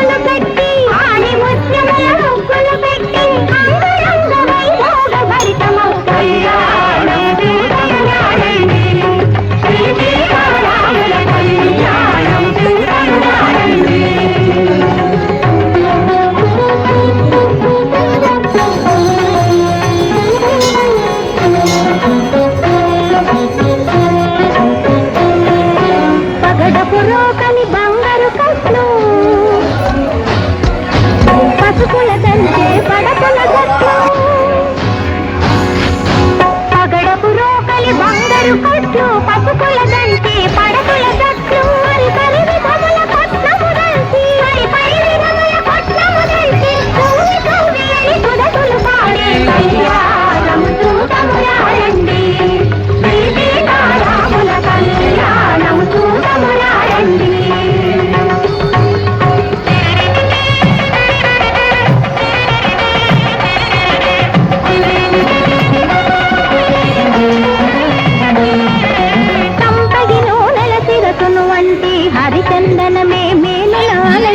மனு கட்ட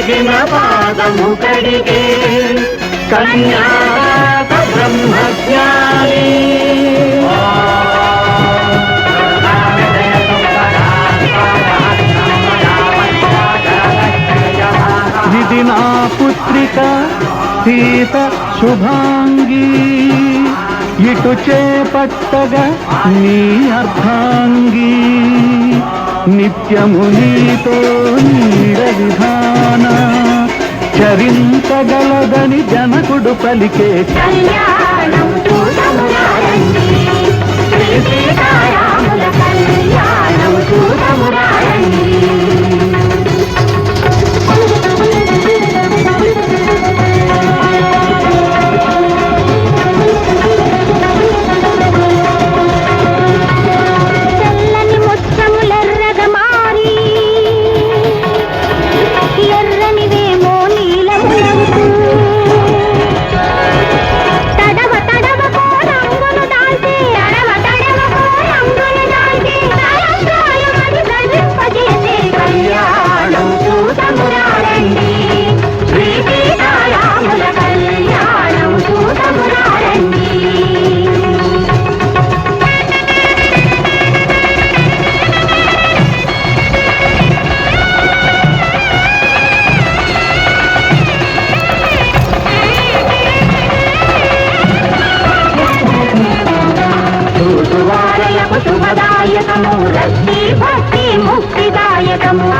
కడిగిన పాదము కడిగే కన్యా బ్రహ్మజ్ఞాని ఇది పుత్రిక సీత శుభాంగీ. ఇటు చేపట్టగా నీ అర్థాంగీ నిత్యము నీతో నీడ విధాన చరింతగలదని జనకుడు పలికే కళ్యాణం శక్తి భక్తి ముక్తిదాయకము.